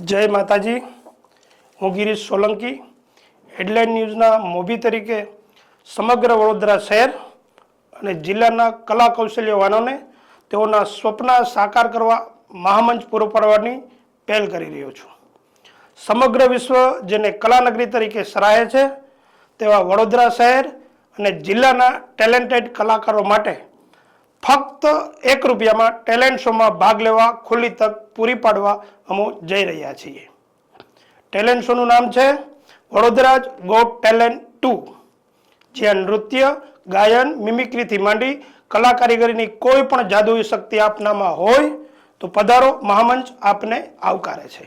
જય માતાજી. હું ગિરીશ સોલંકી, હેડલાઇન ન્યૂઝના મોભી તરીકે સમગ્ર વડોદરા શહેર અને જિલ્લાના કલા કૌશલ્યવાનોને તેઓના સ્વપ્ન સાકાર કરવા મહામંચ પૂરો પાડવાની પહેલ કરી રહ્યો છું. સમગ્ર વિશ્વ જેને કલાનગરી તરીકે સરાહે છે, તેવા વડોદરા શહેર અને જિલ્લાના ટેલેન્ટેડ કલાકારો માટે ફક્ત એક રૂપિયામાં ટેલેન્ટ શોમાં ભાગ લેવા, ખુલ્લી તક પૂરી પાડવા અમે જઈ રહ્યા છીએ. ટેલેન્ટ શોનું નામ છે વડોદરાજ ગોટ ટેલેન્ટ ટુ જ્યાં નૃત્ય, ગાયન મિમિક્રીથી માંડી કલા કારીગરીની કોઈ પણ જાદુઈ શક્તિ આપનામાં હોય તો પધારો મહામંચ આપને આવકારે છે.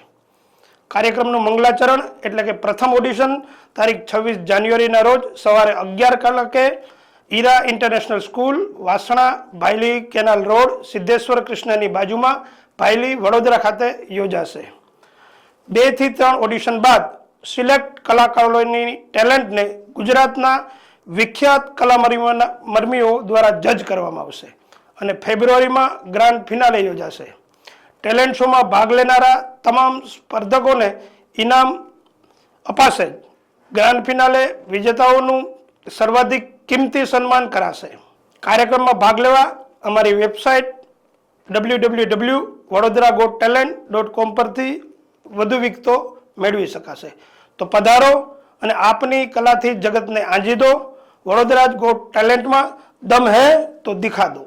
કાર્યક્રમનું મંગલાચરણ એટલે કે પ્રથમ ઓડિશન તારીખ છવ્વીસ જાન્યુઆરીના રોજ સવારે અગિયાર કલાકે Ira international school, Vasna Bhayli canal road, Siddheshwar કૃષ્ણની બાજુમાં ભાયલી વડોદરા ખાતે યોજાશે. બેથી ત્રણ ઓડિશન બાદ સિલેક્ટ કલાકારોની ટેલેન્ટને ગુજરાતના વિખ્યાત કલામર્મીઓના મર્મીઓ દ્વારા જજ કરવામાં આવશે અને ફેબ્રુઆરીમાં ગ્રાન્ડ ફિનાલે યોજાશે. ટેલેન્ટ શોમાં ભાગ લેનારા તમામ સ્પર્ધકોને ઇનામ અપાશે. ગ્રાન્ડ ફિનાલે વિજેતાઓનું સર્વાધિક કિંમતી સન્માન કરાશે. કાર્યક્રમમાં ભાગ લેવા અમારી website W W W Vadodara got talent dot com પરથી વધુ વિગતો મેળવી શકાશે. તો પધારો અને આપની કલાથી જગતને આંજી દો. વડોદરા ગોટ ટેલેન્ટમાં દમ હે તો દિખા દો.